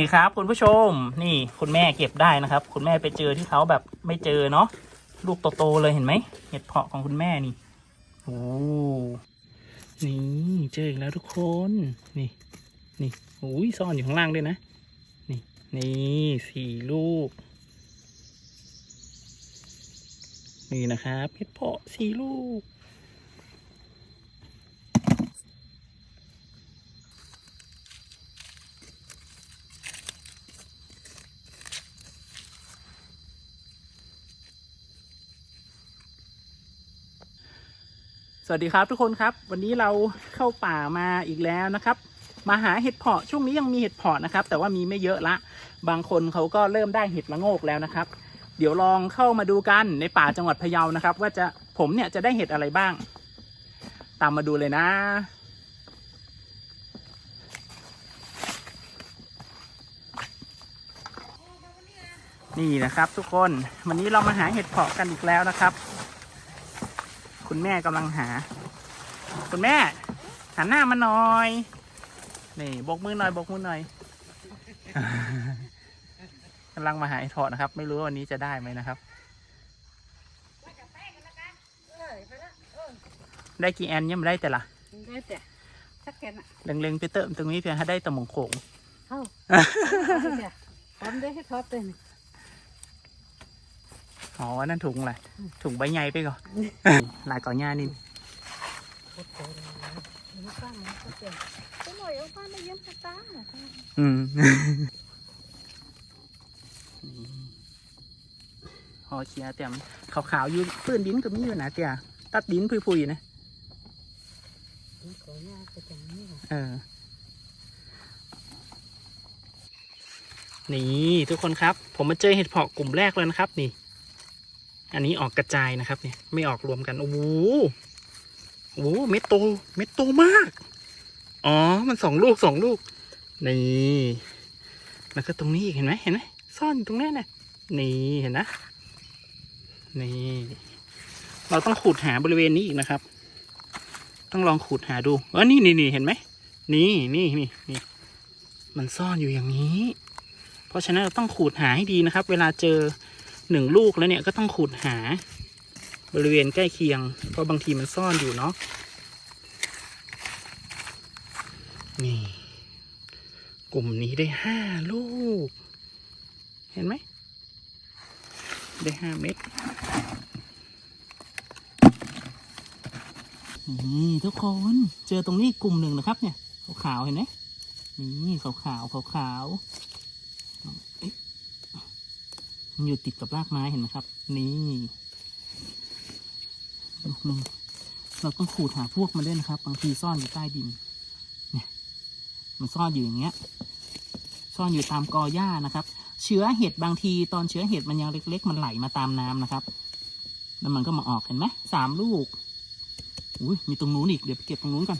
นี่ครับคุณผู้ชมนี่คุณแม่เก็บได้นะครับ คุณแม่ไปเจอที่เขาแบบไม่เจอเนาะลูกโตๆเลยเห็นไหมเห็ดเพาะของคุณแม่นี่โอ้นี่เจออีกแล้วทุกคนนี่ นี่โอ้ยซ่อนอยู่ข้างล่างด้วยนะ นี่นี่สี่ลูก นี่นะครับเห็ดเพาะสี่ลูก วัสดีครับทุกคนครับ วันนี้เราเข้าป่ามาอีกแล้วนะครับ มาหาเห็ดเพาะช่วงนี้ยังมีเห็ดเพาะนะครับ แต่ว่ามีไม่เยอะละ บางคนเขาก็เริ่มได้เห็ดละโงกแล้วนะครับ เดี๋ยวลองเข้ามาดูกันในป่าจังหวัดพะเยานะครับ ว่าจะผมเนี่ยจะได้เห็ดอะไรบ้าง ตามมาดูเลยนะ นี่นะครับทุกคนวันนี้เรามาหาเห็ดเพาะกันอีกแล้วนะครับ คุณแม่กำลังหา คุณแม่หันหน้ามาหน่อย นี่บกมือหน่อยบกมือหน่อยกำลังมาหาไอ้ถอดนะครับ ไม่รู้ว่าวันนี้จะได้ไหมนะครับ ได้กี่แอนยังไม่ได้แต่ละได้แต่สักแกนอะเล็งๆไปเติมตรงนี้เพียงให้ได้แต่หมงโขงเข้าพร้อมได้ให้ทอดเลย อ๋อนั่นถุงอะไรถุงใบใหญ่ไปก่อนลายก่อนหญ้านี่โคตรโตเลยมันป้ามันก็เต็มไปหน่อยเอาป้าไม่ยิ้มสักตาหน่อยอืมพอเคลียร์เตรียมขาวๆอยู่พื้นดินก็มีอยู่นะเตียตัดดินพุยๆนะขอหน้าจะจังนี่ค่ะเออ นี่ทุกคนครับ ผมมาเจอเห็ดเพาะกลุ่มแรกเลยนะครับ นี่ อันนี้ออกกระจายนะครับเนี่ยไม่ออกรวมกัน โอ้โหโอ้โหเม็ดโตเม็ดโตมาก อ๋อ มันสองลูกสองลูก นี่ แล้วก็ตรงนี้อีกเห็นไหมเห็นไหมซ่อนอยู่ตรงนี้นะนี่เห็นนะ นี่ เราต้องขุดหาบริเวณนี้อีกนะครับ ต้องลองขุดหาดูเออนี่นี่นี่เห็นไหมนี่นี่นี่นี่มันซ่อนอยู่อย่างนี้ เพราะฉะนั้นเราต้องขูดหาให้ดีนะครับ เวลาเจอ หนึ่งลูกแล้วเนี่ยก็ต้องขูดหา บริเวณใกล้เคียง เพราะบางทีมันซ่อนอยู่เนาะนี่ กลุ่มนี้ได้ห้าลูก เห็นไหม ได้ห้าเม็ดนี่ทุกคนเจอตรงนี้กลุ่มหนึ่งนะครับเนี่ยขาวๆเห็นไหมนี่ขาวขาวขาวๆ มันอยู่ติดกับรากไม้เห็นไหมครับ นี่ลูกหนึ่งเราต้องขูดหาพวกมันด้วยนะครับ บางทีซ่อนอยู่ใต้ดิน เนี่ย มันซ่อนอยู่อย่างเงี้ย ซ่อนอยู่ตามกอหญ้านะครับ เชื้อเห็ดบางทีตอนเชื้อเห็ดมันยังเล็ก ๆ มันไหลมาตามน้ำนะครับ แล้วมันก็มาออกเห็นไหมสามลูก อุ้ยมีตรงนู้นอีก เดี๋ยวไปเก็บตรงนู้นก่อน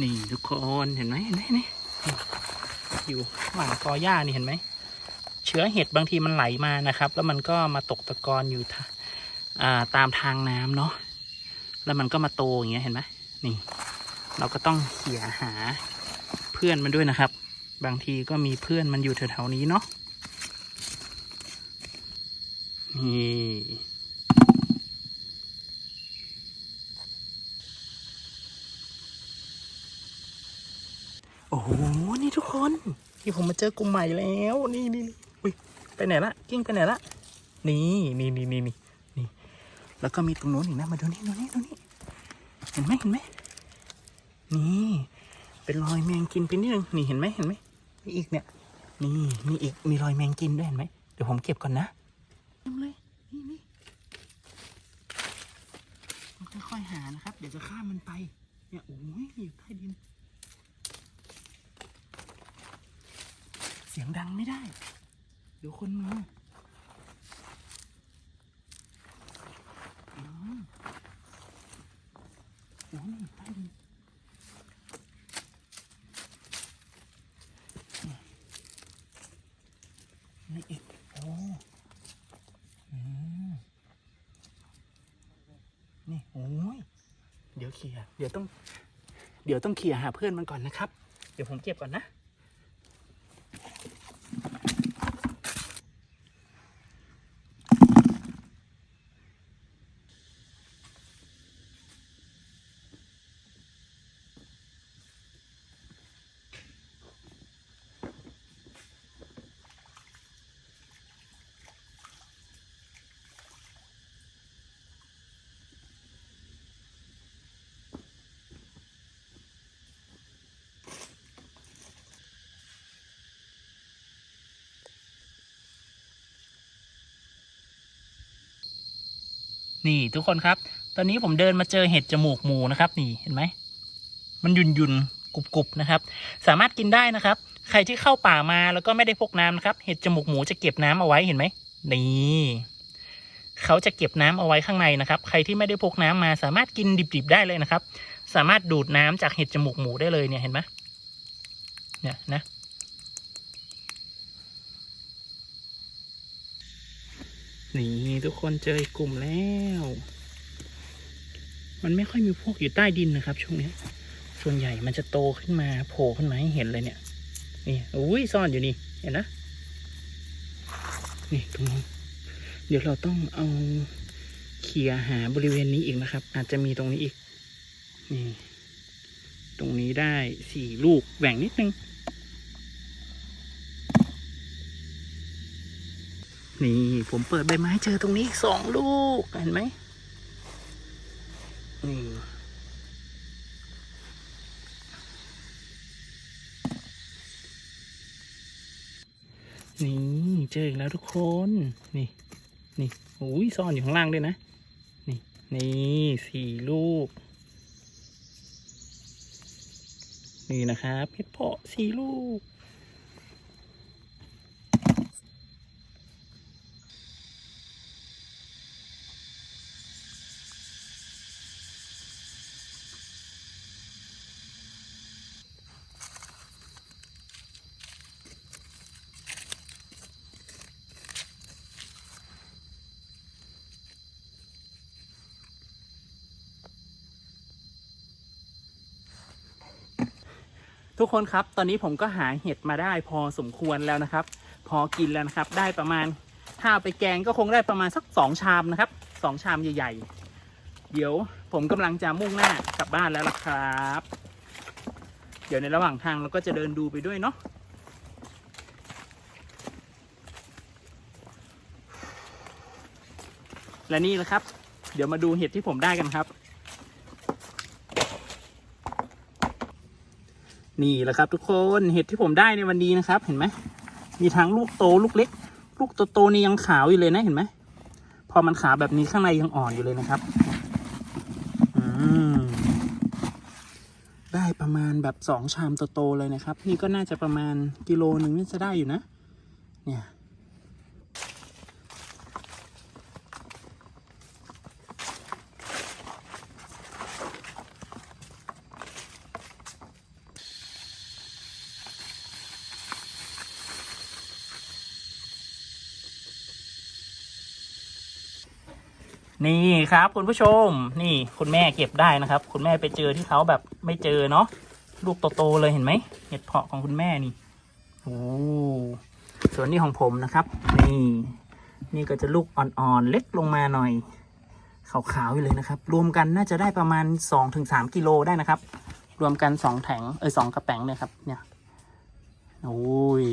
นี่ทุกคนเห็นไหมเห็นไหมเห็นไหมนี่อยู่หว่างกอหญ้านี่เห็นไหม เชื้อเห็ดบางทีมันไหลมานะครับ แล้วมันก็มาตกตะกอนอยู่าตามทางน้ำเนาะแล้วมันก็มาโตอย่างเงี้ยเห็นไหมนี่ เราก็ต้องเขี่ยหาเพื่อนมันด้วยนะครับ บางทีก็มีเพื่อนมันอยู่แถวๆนี้เนาะนี่โอ้โห นี่ทุกคนนี่ผมมาเจอกลุ่มใหม่แล้ว นี่นี่ อุ้ยไปไหนละกิ้งไปไหนละนี่นี่นี่นี่นี่นี่ แล้วก็มีตรงโน้นอีกนะมาดูนี่ดูนี่ดูนี่เห็นไหมเห็นไหมนี่เป็นรอยแมงกินไปนิดนึงนี่เห็นไหมเห็นไหมมีอีกเนี่ยนี่มีอีกมีรอยแมงกินด้วยเห็นไหมเดี๋ยวผมเก็บก่อนนะเต็มเลยนี่นี่ค่อยๆหานะครับ เดี๋ยวจะข้ามมันไปเนี่ยโอ้ยอยู่ใต้ดิน เสียงดังไม่ได้ ดี๋ยวคนมาโอ้นี่ใต้ดินนี่อีกโอ้นี่โอ้ยเดี๋ยวเคลียเดี๋ยวต้อง เดี๋ยวต้องเคลียหาเพื่อนมันก่อนนะครับ เดี๋ยวผมเก็บก่อนนะ นี่ทุกคนครับ ตอนนี้ผมเดินมาเจอเห็ดจมูกหมูนะครับ นี่เห็นไหม มันยุนยุนกรุบกรุบนะครับ สามารถกินได้นะครับ ใครที่เข้าป่ามาแล้วก็ไม่ได้พกน้ำนะครับ เห็ดจมูกหมูจะเก็บน้ำเอาไว้เห็นไหมนี่เขาจะเก็บน้ำเอาไว้ข้างในนะครับ ใครที่ไม่ได้พกน้ำมา สามารถกินดิบๆได้เลยนะครับ สามารถดูดน้ำจากเห็ดจมูกหมูได้เลยเนี่ยเห็นไหมเนี่ยนะ นี่ทุกคนเจออีกกลุ่มแล้ว มันไม่ค่อยมีพวกอยู่ใต้ดินนะครับ ช่วงนี้ ส่วนใหญ่มันจะโตขึ้นมาโผล่ขึ้นมาให้เห็นเลยเนี่ย นี่อุ้ยซ่อนอยู่นี่ เห็นนะ นี่ตรงนี้เดี๋ยวเราต้องเอาเคลียร์หาบริเวณนี้อีกนะครับ อาจจะมีตรงนี้อีก นี่ ตรงนี้ได้สี่ลูกแหว่งนิดนึง นี่ผมเปิดใบไม้เจอตรงนี้สองลูก เห็นไหมนี่นี่เจออีกแล้วทุกคน นี่ นี่โอ้ยซ่อนอยู่ข้างล่างด้วยนะ นี่ นี่สี่ลูก นี่นะครับเห็ดเพาะสี่ลูก ทุกคนครับ ตอนนี้ผมก็หาเห็ดมาได้พอสมควรแล้วนะครับ พอกินแล้วนะครับ ได้ประมาณถ้าเอาไปแกงก็คงได้ประมาณสักสองชามนะครับสองชามใหญ่ ๆ เดี๋ยวผมกำลังจะมุ่งหน้ากลับบ้านแล้วล่ะครับ เดี๋ยวในระหว่างทางเราก็จะเดินดูไปด้วยเนาะและนี่แหละครับ เดี๋ยวมาดูเห็ดที่ผมได้กันครับ นี่แหละครับทุกคนเห็ดที่ผมได้ในวันนี้นะครับ เห็นไหมมีทั้งลูกโตลูกเล็ก ลูกโตๆนี่ยังขาวอยู่เลยนะเห็นไหมพอมันขาวแบบนี้ข้างในยังอ่อนอยู่เลยนะครับได้ประมาณแบบสองชามโตๆเลยนะครับ นี่ก็น่าจะประมาณกิโลหนึ่งน่าจะได้อยู่นะ เนี่ย นี่ครับ คุณผู้ชม นี่คุณแม่เก็บได้นะครับ คุณแม่ไปเจอที่เขาแบบไม่เจอเนาะลูกโตๆเลยเห็นไหมเห็ดเพาะของคุณแม่นี่โอ้ส่วนนี้ของผมนะครับ นี่ นี่ก็จะลูกอ่อนๆเล็กลงมาหน่อยขาวๆอยู่เลยนะครับ รวมกันน่าจะได้ประมาณสองถึงสามกิโลได้นะครับ รวมกันสองแผงเออสองกระแป้งเนี่ยครับ เนี่ยโอ้ย